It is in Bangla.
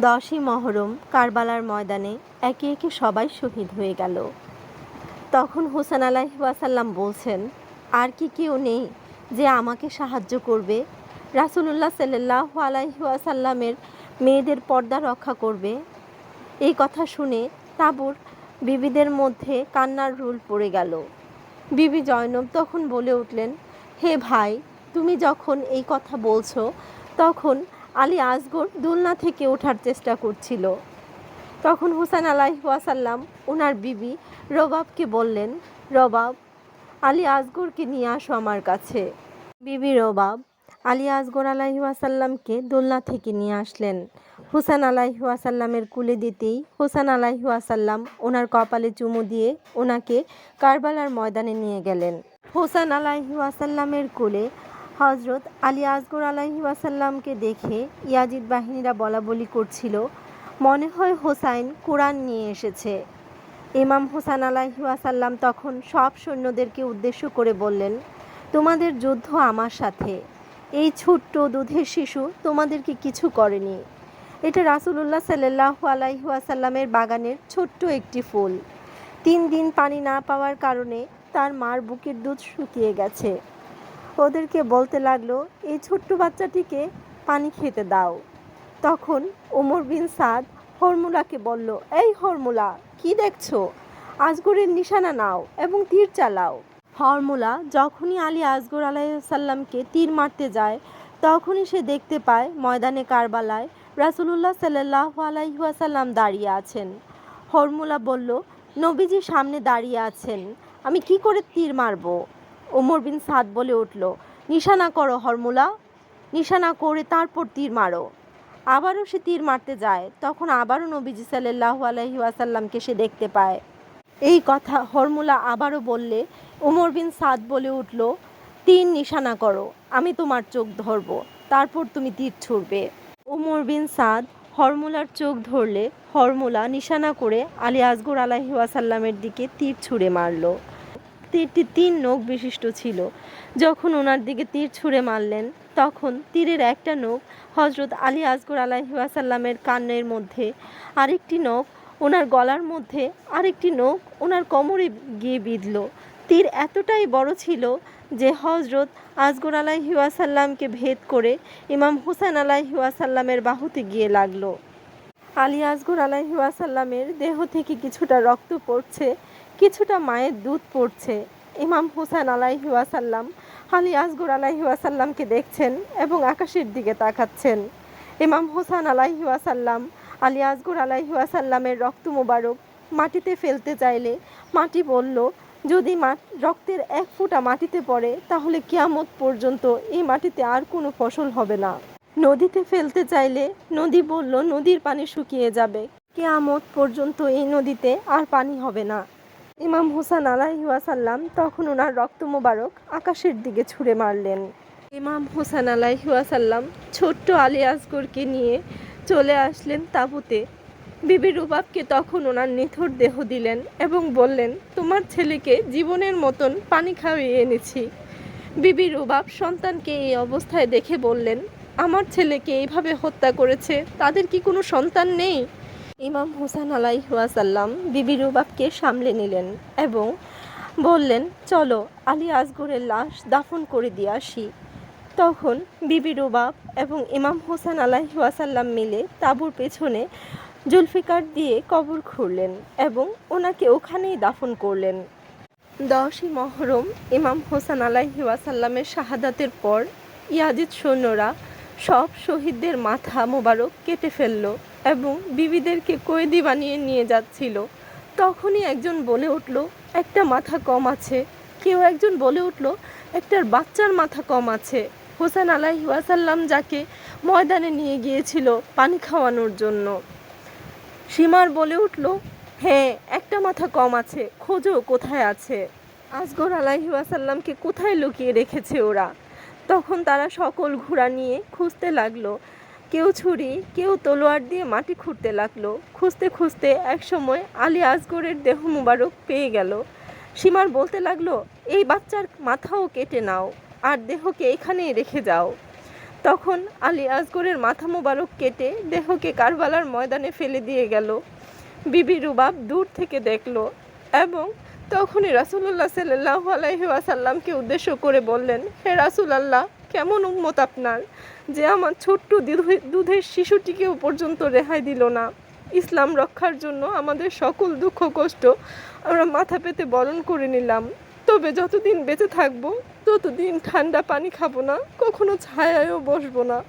দশই মহরম কারবালার ময়দানে একে একে সবাই শহীদ হয়ে গেল। তখন হোসেন আলাহি ওয়াসাল্লাম বলছেন, আর কি কেউ নেই যে আমাকে সাহায্য করবে? রাসুলুল্লাহ সাল্লাহ আলাইহি ওয়াসাল্লামের মেয়েদের পর্দা রক্ষা করবে? এই কথা শুনে তাবুর বিবিদের মধ্যে কান্নার রুল পড়ে গেল। বিবি জয়নব তখন বলে উঠলেন, হে ভাই, তুমি যখন এই কথা বলছো, তখন আলী আসগর দোলনা থেকে ওঠার চেষ্টা করছিল। তখন হুসান আলাহি ওয়াসাল্লাম ওনার বিবি রবাবকে বললেন, রবাব, আলী আসগরকে নিয়ে আসো আমার কাছে। বিবি রবাব আলী আসগর আলাহি ওয়াসাল্লামকে দোলনা থেকে নিয়ে আসলেন। হুসান আলাহি ওয়াসাল্লামের কুলে দিতেই হুসান আলাহি ওয়াসাল্লাম ওনার কপালে চুমু দিয়ে ওনাকে কারবালার ময়দানে নিয়ে গেলেন। হোসান আলাহি ওয়াসাল্লামের কোলে হজরত আলী আসগর আলাহি ওয়াসাল্লামকে দেখে ইয়াজিদ বাহিনীরা বলা বলি করছিল, মনে হয় হোসাইন কোরআন নিয়ে এসেছে। ইমাম হোসান আলাহি ওয়াসাল্লাম তখন সব সৈন্যদেরকে উদ্দেশ্য করে বললেন, তোমাদের যুদ্ধ আমার সাথে। এই ছোট্ট দুধের শিশু তোমাদেরকে কিছু করেনি। এটা রাসুলুল্লাহ সাল্লাহ আলাইহি ওয়াসাল্লামের বাগানের ছোট্ট একটি ফুল। তিন দিন পানি না পাওয়ার কারণে তার মার বুকের দুধ শুকিয়ে গেছে। ওদেরকে বলতে লাগল, এই ছোট্ট বাচ্চাটিকে পানি খেতে দাও। তখন ওমর বিন সাদ হরমুলাকে বলল, এই হরমুলা, কি দেখছ? আজগরের নিশানা নাও এবং তীর চালাও। হরমুলা যখনই আলী আসগর আলাইসাল্লামকে তীর মারতে যায়, তখনই সে দেখতে পায় ময়দানে কারবালায় রাসুলুল্লাহ সাল্লাহ আলাইহাসাল্লাম দাঁড়িয়ে আছেন। হরমুলা বলল, নবীজি সামনে দাঁড়িয়ে আছেন, আমি কি করে তীর মারব? ওমর বিন সাদ বলে উঠল, নিশানা করো হরমুলা, নিশানা করে তারপর তীর মারো। আবারও সে তীর মারতে যায়, তখন আবারও নবীজি সাল্লাহ আলহি ওয়াসাল্লামকে সে দেখতে পায়। এই কথা হরমুলা আবারও বললে, ওমর বিন সাদ বলে উঠল, তীর নিশানা করো, আমি তোমার চোখ ধরব, তারপর তুমি তীর ছুড়বে। ওমর বিন সাদ হরমুলার চোখ ধরলে, হরমুলা নিশানা করে আলী আসগর আলাহি ওয়াসাল্লামের দিকে তীর ছুঁড়ে মারল। তীরটি তিন নখ বিশিষ্ট ছিল। যখন ওনার দিকে তীর ছুঁড়ে মারলেন, তখন তীরের একটা নখ হজরত আলী আসগর আলাহি ওয়াসাল্লামের কান্নের মধ্যে, আরেকটি নখ ওনার গলার মধ্যে, আরেকটি নখ ওনার কোমরে গিয়ে বিঁধল। তীর এতটাই বড় ছিল যে হজরত আসগর আলাহি ওয়াসাল্লামকে ভেদ করে ইমাম হুসান আলাহি ওয়াসাল্লামের বাহুতে গিয়ে লাগল। আলী আসগর আলাহি ওয়াসাল্লামের দেহ থেকে কিছুটা রক্ত পড়ছে কিছুটা মায়ের দুধ পড়ছে। ইমাম হুসান আলাহি ওয়াসাল্লাম আলী আসগর ওয়াসাল্লামকে দেখছেন এবং আকাশের দিকে তাকাচ্ছেন। ইমাম হুসান আলাহি ওয়াসাল্লাম, আলী আসগর ওয়াসাল্লামের রক্ত মোবারক মাটিতে ফেলতে চাইলে মাটি বলল, যদি মা রক্তের এক ফোঁটা মাটিতে পড়ে, তাহলে কিয়ামত পর্যন্ত এই মাটিতে আর কোনো ফসল হবে না। নদীতে ফেলতে চাইলে নদী বলল, নদীর পানি শুকিয়ে যাবে। কেয়ামত পর্যন্ত এই নদীতে আর পানি হবে না। ইমাম হুসান আলাহি ওয়াসাল্লাম তখন ওনার রক্ত মোবারক আকাশের দিকে ছুঁড়ে মারলেন। ইমাম হুসান আলাহি ওয়াসাল্লাম ছোট্ট আলী আসগরকে নিয়ে চলে আসলেন তাঁবুতে। বিবি রুবাবকে তখন ওনার নিথর দেহ দিলেন এবং বললেন, তোমার ছেলেকে জীবনের মতন পানি খাওয়িয়ে এনেছি। বিবি রুবাব সন্তানকে এই অবস্থায় দেখে বললেন, আমার ছেলেকে এইভাবে হত্যা করেছে, তাদের কি কোনো সন্তান নেই? ইমাম হুসান আলাইহাসাল্লাম বিবি রুবাবকে সামলে নিলেন এবং বললেন, চলো, আলী আসগরের লাশ দাফন করে দিয়ে আসি। তখন বিবি রুবাব এবং ইমাম হোসেন আলাইহাসাল্লাম মিলে তাঁবুর পেছনে জুলফিকার দিয়ে কবর খুঁড়লেন এবং ওনাকে ওখানেই দাফন করলেন। দশই মহরম ইমাম হোসেন আলাহি ওয়াসাল্লামের শাহাদাতের পর ইয়াজিদ সৈন্যরা সব শহীদদের মাথা মোবারক কেটে ফেলল। এবং বিবিদেরকে কয়েদি বানিয়ে নিয়ে যাচ্ছিল। তখনই একজন বলে উঠল, একটা মাথা কম আছে। কেউ একজন বলে উঠল, একটার বাচ্চার মাথা কম আছে। হোসেন আলাহি ওয়াসাল্লাম যাকে ময়দানে নিয়ে গিয়েছিল পানি খাওয়ানোর জন্য। সীমার বলে উঠল হ্যাঁ একটা মাথা কম আছে, খোঁজো কোথায় আছে? আসগর আলাহি ওয়াসাল্লামকে কোথায় লুকিয়ে রেখেছে ওরা? তখন তারা সকল ঘোড়া নিয়ে খুঁজতে লাগল। কেউ ছুরি, কেউ তলোয়ার দিয়ে মাটি খুঁড়তে লাগল। খুঁজতে খুঁজতে একসময় আলী আসগরের দেহ মুবারক পেয়ে গেল। সীমার বলতে লাগল, এই বাচ্চার মাথাও কেটে নাও আর দেহকে এখানেই রেখে যাও। তখন আলী আসগরের মাথা মোবারক কেটে দেহকে কারবালার ময়দানে ফেলে দিয়ে গেল। বিবি রুবাব দূর থেকে দেখল এবং তখনই রাসুল্লাহ সাল্লাহ আলাইহি উদ্দেশ্য করে বললেন, হে রাসুল আল্লাহ কেমন উম্মত আপনার? যে আমার ছোট্ট দুধে- দুধের শিশুটিকেও পর্যন্ত রেহাই দিল না। ইসলাম রক্ষার জন্য আমাদের সকল দুঃখ কষ্ট আমরা মাথা পেতে বরণ করে নিলাম। তবে যতদিন বেঁচে থাকব, ততদিন ঠান্ডা পানি খাব না, কখনো ছায়ায়ও বসবো না।